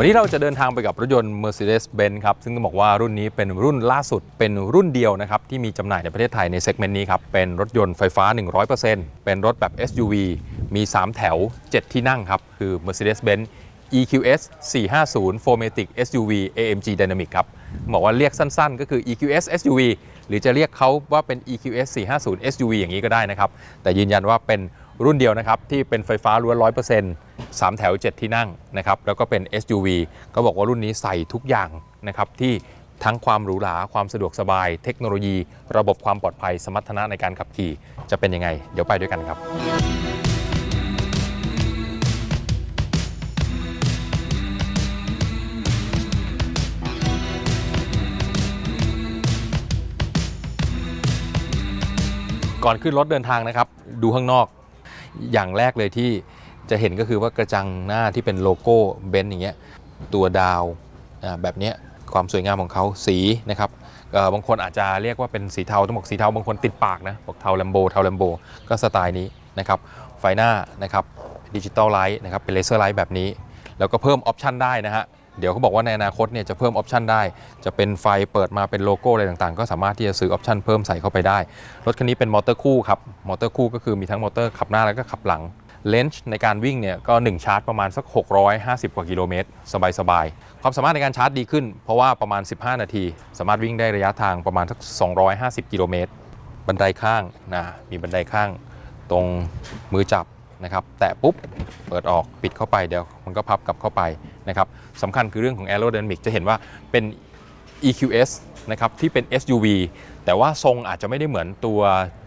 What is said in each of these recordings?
วันนี้เราจะเดินทางไปกับรถยนต์ Mercedes-Benz ครับ ซึ่งต้องบอกว่ารุ่นนี้เป็นรุ่นล่าสุดเป็นรุ่นเดียวนะครับ ที่มีจำหน่ายในประเทศไทยในเซกเมนต์นี้ครับ เป็นรถยนต์ไฟฟ้า 100%เป็นรถแบบ SUV มี 3 แถว 7 ที่นั่งครับ คือ Mercedes-Benz EQS 450 4matic SUV AMG Dynamic ครับบอกว่าเรียกสั้นๆ ก็คือ EQS SUV หรือจะเรียกเขาว่าเป็น EQS 450 SUV อย่างนี้ก็ได้นะครับ แต่ยืนยันว่าเป็นรุ่นเดียวนะครับที่เป็นไฟฟ้าล้วน100% 3 แถว 7 ที่นั่งนะครับแล้วก็เป็น SUV ก็บอกว่ารุ่นนี้ใส่ทุกอย่างนะครับที่ทั้งความหรูหราความสะดวกสบาย เทคโนโลยี ระบบความปลอดภัยสมรรถนะในการขับขี่ จะเป็นยังไง เดี๋ยวไปด้วยกันครับก่อนขึ้นรถเดินทางนะครับ ดูข้างนอกอย่างแรกเลยที่ จะเห็นก็คือว่ากระจังหน้าที่เป็นโลโก้เบนซ์อย่างเงี้ยตัวดาวแบบเนี้ยความสวยงามของเขาสีนะครับบางคนอาจจะเรียกว่าเป็นสีเทาต้องบอกสีเทาบางคนติดปากนะบอกเทาแลมโบเทาแลมโบก็สไตล์นี้นะครับไฟหน้านะครับดิจิตอลไลท์นะครับเป็นเลเซอร์ไลท์แบบนี้ แล้วก็เพิ่มออปชันได้นะฮะเดี๋ยวเขาบอกว่าในอนาคตเนี่ยจะเพิ่มออปชันได้ จะเป็นไฟเปิดมาเป็นโลโก้อะไรต่างๆ ก็สามารถที่จะซื้อออปชันเพิ่มใส่เข้าไปได้ รถคันนี้เป็นมอเตอร์คู่ครับ มอเตอร์คู่ก็คือมีทั้งมอเตอร์ขับหน้าแล้วก็ขับหลัง เลนส์ในการวิ่งเนี่ยก็ 1 ชาร์จประมาณสัก 650 กว่ากิโลเมตรสบายๆ ความสามารถในการชาร์จดีขึ้น เพราะว่าประมาณ 15 นาที สามารถวิ่งได้ระยะทางประมาณสัก 250 กิโลเมตร บันไดข้างนะมีบันไดข้างตรงมือจับนะครับแตะปุ๊บ เปิดออกปิดเข้าไปเดี๋ยวมันก็พับกลับเข้าไปนะครับสำคัญคือเรื่องของ aerodynamic จะเห็นว่าเป็น EQS นะครับที่เป็น SUV แต่ว่าทรงอาจจะไม่ได้เหมือนตัว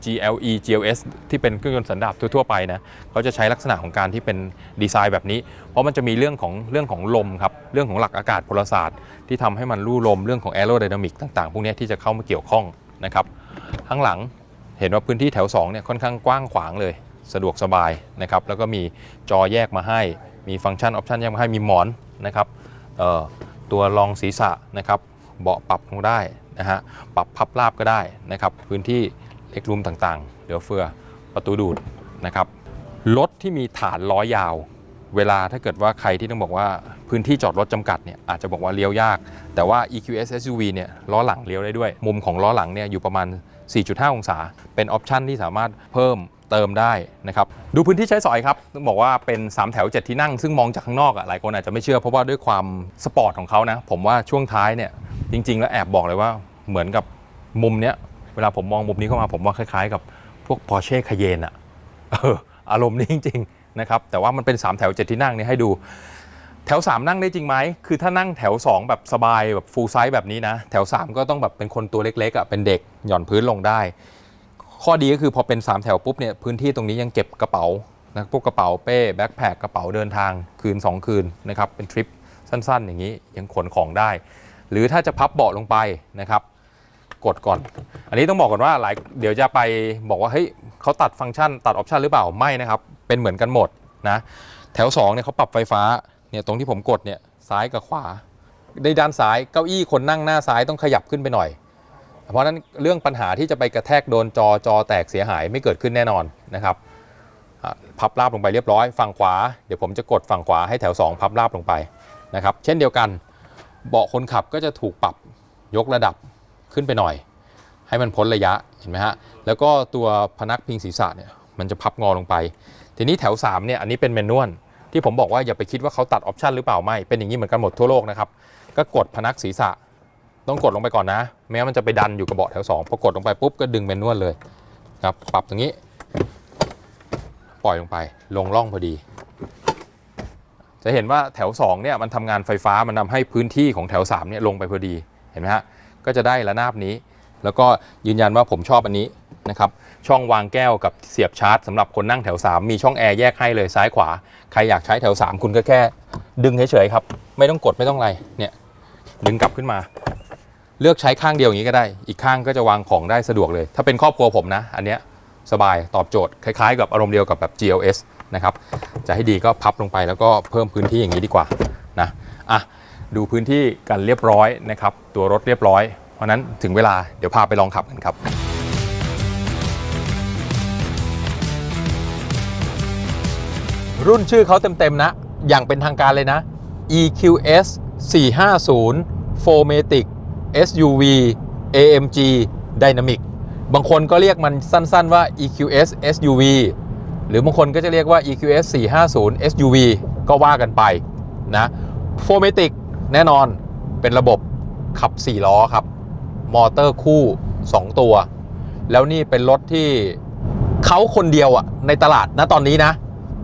GLE GLS ที่เป็นเครื่องยนต์สันดาปทั่วๆไปนะเขาจะใช้ลักษณะของการที่เป็นดีไซน์แบบนี้ เพราะมันจะมีเรื่องของเรื่องของลมครับ เรื่องของหลักอากาศพลศาสตร์ ที่ทำให้มันลู่ลมเรื่องของ aerodynamic ต่างๆ พวกนี้ที่จะเข้ามาเกี่ยวข้องนะครับ ข้างหลังเห็นว่าพื้นที่แถว2เนี่ยค่อนข้างกว้างขวางเลย สะดวกสบายนะครับแล้วก็มีจอแยกมาให้ มีฟังก์ชันออปชันแยกมาให้มีหมอนนะครับตัวรองศีรษะนะครับ เบาะปรับลงได้นะฮะปรับพับราบก็ได้นะครับพื้นที่เล็กรูมต่างๆเหลือเฟือประตูดูดนะครับรถที่มีฐานล้อยาว เวลาถ้าเกิดว่าใครที่ต้องบอกว่าพื้นที่จอดรถจำกัดเนี่ยอาจจะบอกว่าเลี้ยวยาก แต่ว่า EQS SUV เนี่ยล้อหลังเลี้ยวได้ด้วย มุมของล้อหลังเนี่ยอยู่ประมาณ 4.5 องศา เป็นออปชันที่สามารถเพิ่ม เติมได้นะครับดูพื้นที่ใช้สอยครับต้องบอกว่าเป็น 3 แถว 7 ที่นั่ง ซึ่งมองจากข้างนอกอะหลายคนอาจจะไม่เชื่อเพราะว่าด้วยความสปอร์ตของเขานะ ผมว่าช่วงท้ายเนี่ยจริง ๆ แล้วแอบบอกเลยว่าเหมือนกับมุมเนี้ยเวลาผมมองมุมนี้เข้ามาผมว่าคล้ายๆ กับพวก Porsche Cayenne อะออารมณ์นี้จริงๆนะครับแต่ว่ามันเป็น 3 แถว 7 ที่นั่งเนี่ยให้ดูแถว 3 นั่งได้จริงไหม คือถ้านั่งแถว 2 แบบสบายแบบฟูลไซส์แบบนี้นะ แถว 3 ก็ต้องแบบเป็นคนตัวเล็กๆอะเป็นเด็กหย่อนพื้นลงได้ ข้อดีก็คือพอเป็น 3 แถวปุ๊บเนี่ยพื้นที่ตรงนี้ยังเก็บกระเป๋านะพวกกระเป๋าเป้แบ็คแพคกระเป๋าเดินทางคืน 2 คืนนะครับเป็นทริปสั้นๆ อย่างนี้ยังขนของได้ หรือถ้าจะพับเบาะลงไปนะครับกดก่อน อันนี้ต้องบอกก่อนว่าหลายเดี๋ยวจะไปบอกว่าเฮ้ยเขาตัดฟังก์ชันตัดออปชันหรือเปล่าไม่นะครับ เป็นเหมือนกันหมดนะแถว2เนี่ยเขาปรับไฟฟ้าเนี่ยตรงที่ผมกดเนี่ยซ้ายกับขวาในด้านซ้ายเก้าอี้คนนั่งหน้าซ้ายต้องขยับขึ้นไปหน่อย เพราะนั้นเรื่องปัญหาที่จะไปกระแทกโดนจอจอแตกเสียหายไม่เกิดขึ้นแน่นอนนะครับพับราบลงไปเรียบร้อยฝั่งขวาเดี๋ยวผมจะกดฝั่งขวาให้แถว 2 พับราบลงไปนะครับ เช่นเดียวกัน เบาะคนขับก็จะถูกปรับยกระดับขึ้นไปหน่อย ให้มันพ้นระยะเห็นไหมฮะแล้วก็ตัวพนักพิงศีรษะเนี่ยมันจะพับงอลงไป ทีนี้แถว3เนี่ยอันนี้เป็นแมนนวลที่ผมบอกว่าอย่าไปคิดว่าเขาตัดออปชันหรือเปล่าไม่เป็นอย่างนี้เหมือนกันหมดทั่วโลกนะครับก็กดพนักศีรษะ ต้องกดลงไปก่อนนะ แม้มันจะไปดันอยู่กับเบาะแถว2พอกดลงไปปุ๊บก็ดึงแมนนวลเลยครับปรับตรงนี้ ปล่อยลงไปลงร่องพอดี จะเห็นว่าแถว2เนี่ยมันทำงานไฟฟ้ามันทาให้พื้นที่ของแถว3เนี่ยลงไปพอดีเห็นไหมฮะก็จะได้ระนาบนี้ แล้วก็ยืนยันว่าผมชอบอันนี้นะครับช่องวางแก้วกับเสียบชาร์จสำหรับคนนั่งแถว 3 มีช่องแอร์แยกให้เลยซ้ายขวา ใครอยากใช้แถว 3 คุณก็แค่ ดึงเฉยๆครับ ไม่ต้องกดไม่ต้องอะไรเนี่ยดึงกลับขึ้นมา เลือกใช้ข้างเดียวอย่างนี้ก็ได้ อีกข้างก็จะวางของได้สะดวกเลย ถ้าเป็นครอบครัวผมนะ อันเนี้ยสบายตอบโจทย์คล้ายๆ กับอารมณ์เดียวกับแบบ GLS นะครับ จะให้ดีก็พับลงไปแล้วก็เพิ่มพื้นที่อย่างนี้ดีกว่านะ อะ ดูพื้นที่กันเรียบร้อยนะครับ ตัวรถเรียบร้อย เพราะนั้นถึงเวลาเดี๋ยวพาไปลองขับกันครับรุ่นชื่อเขาเต็ม ๆ นะ อย่างเป็นทางการเลยนะ EQS 450 4matic SUV AMG Dynamic บางคนก็เรียกมันสั้นๆว่า EQS SUV หรือบางคนก็จะเรียกว่า EQS 450 SUV ก็ว่ากันไปนะ 4matic แน่นอนเป็นระบบขับ 4 ล้อครับ มอเตอร์คู่ 2 ตัว แล้วนี่เป็นรถที่เขาคนเดียวอะในตลาดนะตอนนี้นะ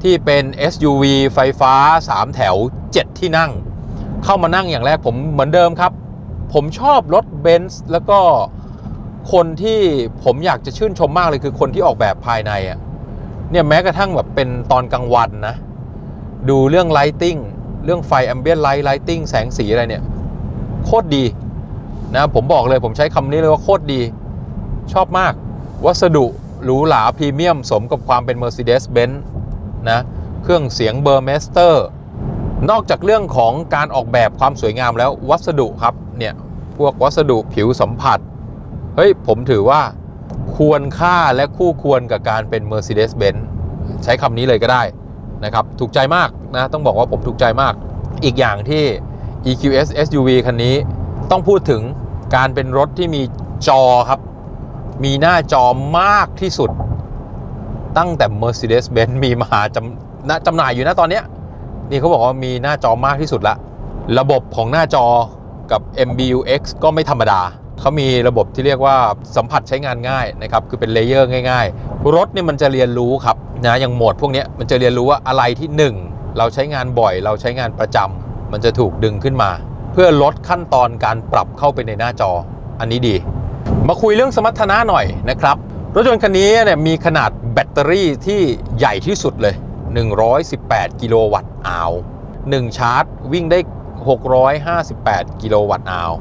ที่เป็น SUV ไฟฟ้า 3 แถว 7 ที่นั่ง เข้ามานั่งอย่างแรกผมเหมือนเดิมครับ ผมชอบรถเบนซ์แล้วก็คนที่ผมอยากจะชื่นชมมากเลยคือคนที่ออกแบบภายในอะ่ะเนี่ยแม้กระทั่งแบบเป็นตอนกลางวันนะ ดูเรื่องไลติงเรื่องไฟแอมเบียนไลท์ไลติงแสงสีอะไรเนี่ย โคตรดีนะผมบอกเลยผมใช้คำนี้เลยว่าโคตรดี ชอบมาก วัสดุหรูหราพรีเมียม สมกับความเป็น Mercedes-Benz นะเครื่องเสียงเบอร์เมสเตอร์นอกจากเรื่องของการออกแบบความสวยงามแล้ววัสดุครับ เนี่ยพวกวัสดุผิวสัมผัส เฮ้ย ผมถือว่าควรค่าและคู่ควรกับการเป็น Mercedes-Benz ใช้คำนี้เลยก็ได้นะครับ ถูกใจมากนะ ต้องบอกว่าผมถูกใจมาก อีกอย่างที่ EQS SUV คันนี้ต้องพูดถึงการเป็นรถที่มีจอครับ มีหน้าจอมากที่สุด ตั้งแต่ Mercedes-Benz มีมาจำนะจำหน่ายอยู่นะตอนนี้ นี่เขาบอกว่ามีหน้าจอมากที่สุดละ ระบบของหน้าจอ กับ MBUX ก็ไม่ธรรมดา เขามีระบบที่เรียกว่าสัมผัสใช้งานง่ายนะครับ คือเป็นเลเยอร์ง่าย ๆ รถเนี่ยมันจะเรียนรู้ครับนะอย่างโหมดพวกนี้มันจะเรียนรู้ว่าอะไรที่ 1 เราใช้งานบ่อย เราใช้งานประจำมันจะถูกดึงขึ้นมา เพื่อลดขั้นตอนการปรับเข้าไปในหน้าจอ อันนี้ดี มาคุยเรื่องสมรรถนะหน่อยนะครับรถยนต์คันนี้เนี่ยมีขนาดแบตเตอรี่ที่ใหญ่ที่สุดเลย 118 กิโลวัตต์อาว1ชาร์จวิ่งได้ 658 กิโลวัตต์อาว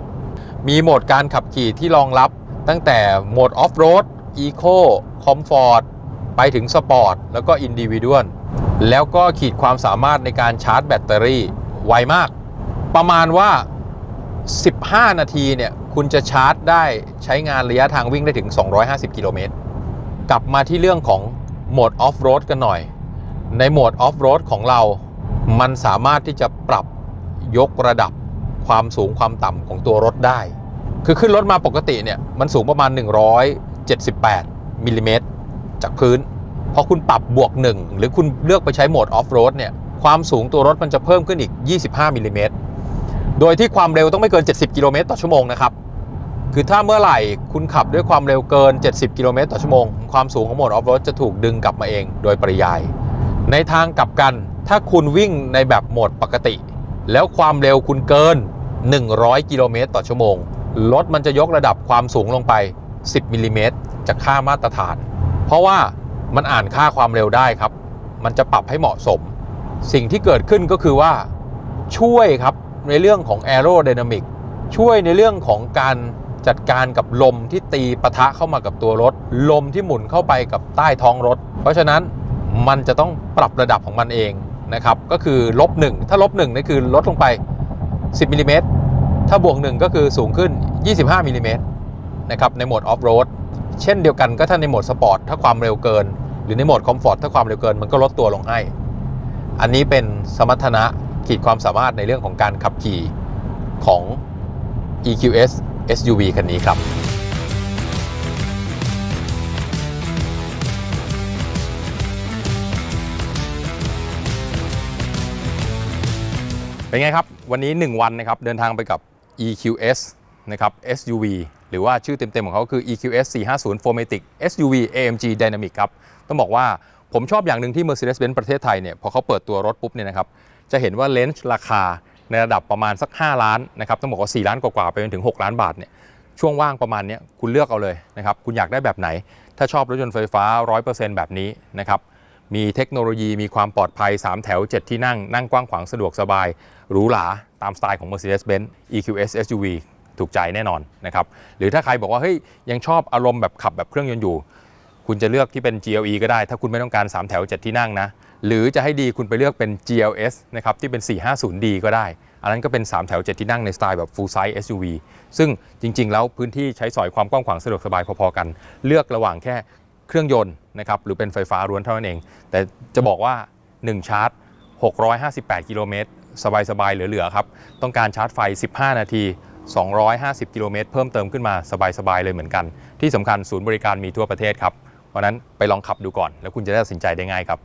มีโหมดการขับขี่ที่รองรับตั้งแต่โหมดออฟโรด Eco Comfort ไปถึงสปอร์ตแล้วก็อินดิวิ u a l แล้วก็ขีดความสามารถในการชาร์จแบตเตอรี่ไวมาก ประมาณว่า 15 นาทีเนี่ย คุณจะชาร์จได้ใช้งานระยะทางวิ่งได้ถึง 250 กิโลเมตร กลับมาที่เรื่องของโหมดออฟโรดกันหน่อย ในโหมดออฟโรดของเรา มันสามารถที่จะปรับ ยกระดับความสูงความต่ำของตัวรถได้ คือขึ้นรถมาปกติเนี่ยมันสูงประมาณ 178มิลลิเมตรจากพื้น พอคุณปรับบวก 1 หรือคุณเลือกไปใช้โหมดออฟโรดเนี่ยความสูงตัวรถมันจะเพิ่มขึ้นอีก 25มิลลิเมตรโดยที่ความเร็วต้องไม่เกิน 70 กิโลเมตรต่อชั่วโมงนะครับ คือถ้าเมื่อไหร่คุณขับด้วยความเร็วเกิน 70 กิโลเมตรต่อชั่วโมง ความสูงของโหมดออฟโรดจะถูกดึงกลับมาเองโดยปริยาย ในทางกลับกัน ถ้าคุณวิ่งในแบบโหมดปกติ แล้วความเร็วคุณเกิน 100 กิโลเมตรต่อชั่วโมง รถมันจะยกระดับความสูงลงไป 10มิลลิเมตรจากค่ามาตรฐาน เพราะว่ามันอ่านค่าความเร็วได้ครับ มันจะปรับให้เหมาะสม สิ่งที่เกิดขึ้นก็คือว่า ช่วยครับในเรื่องของ aerodynamic ช่วยในเรื่องของการจัดการกับลมที่ตีปะทะเข้ามากับตัวรถ ลมที่หมุนเข้าไปกับใต้ท้องรถ เพราะฉะนั้นมันจะต้องปรับระดับของมันเอง นะครับก็คือลบหนึ่งถ้าลบหนึ่งนี่คือลดลงไป 10มิลลิเมตรถ้าบวกหนึ่งก็คือสูงขึ้น 25มิลลิเมตรนะครับในโหมดออฟโรดเช่นเดียวกันก็ถ้าในโหมดสปอร์ตถ้าความเร็วเกิน หรือในโหมดคอมฟอร์ตถ้าความเร็วเกินมันก็ลดตัวลงให้ อันนี้เป็นสมรรถนะขีดความสามารถในเรื่องของการขับขี่ของ EQS SUV คันนี้ครับ เป็นไงครับ วันนี้ 1 วันนะครับเดินทางไปกับ EQS นะครับ SUV หรือว่าชื่อเต็มๆ ของเขาคือ EQS 450 4matic SUV AMG Dynamic ครับ ต้องบอกว่าผมชอบอย่างหนึ่งที่ Mercedes-Benz ประเทศไทยเนี่ยพอเขาเปิดตัวรถปุ๊บเนี่ยนะครับจะเห็นว่าเลนส์ราคาในระดับประมาณสัก 5 ล้านนะครับต้องบอกว่า 4 ล้านกว่าๆไปจนถึง 6 ล้านบาทเนี่ยช่วงว่างประมาณนี้คุณเลือกเอาเลยนะครับคุณอยากได้แบบไหน ถ้าชอบรถยนต์ไฟฟ้า 100%แบบนี้นะครับมีเทคโนโลยีมีความปลอดภัย 3 แถว 7 ที่นั่งนั่งกว้างขวางสะดวกสบาย หรูหราตามสไตล์ของ Mercedes-Benz EQS SUV ถูกใจแน่นอนนะครับหรือถ้าใครบอกว่าเฮ้ยยังชอบอารมณ์แบบขับแบบเครื่องยนต์อยู่ คุณจะเลือกที่เป็น GLE ก็ได้ ถ้าคุณไม่ต้องการ 3 แถว 7 ที่นั่งนะ หรือจะให้ดีคุณไปเลือกเป็น GLS นะครับที่เป็น 450D ก็ได้ อันนั้นก็เป็น 3 แถว 7 ที่นั่งในสไตล์แบบ full size SUV ซึ่งจริง ๆ แล้วพื้นที่ใช้สอยความกว้างขวางสะดวกสบายพอๆกัน เลือกระหว่างแค่เครื่องยนต์นะครับหรือเป็นไฟฟ้าล้วนเท่านั้นเอง แต่จะบอกว่า 1 ชาร์จ 658 กิโลเมตร สบายๆ เหลือๆ ครับ ต้องการชาร์จไฟ 15 นาที 250 กิโลเมตรเพิ่มเติมขึ้นมาสบายๆ เลยเหมือนกัน ที่สำคัญศูนย์บริการมีทั่วประเทศครับ เพราะฉะนั้นไปลองขับดูก่อน แล้วคุณจะได้ตัดสินใจได้ง่ายครับ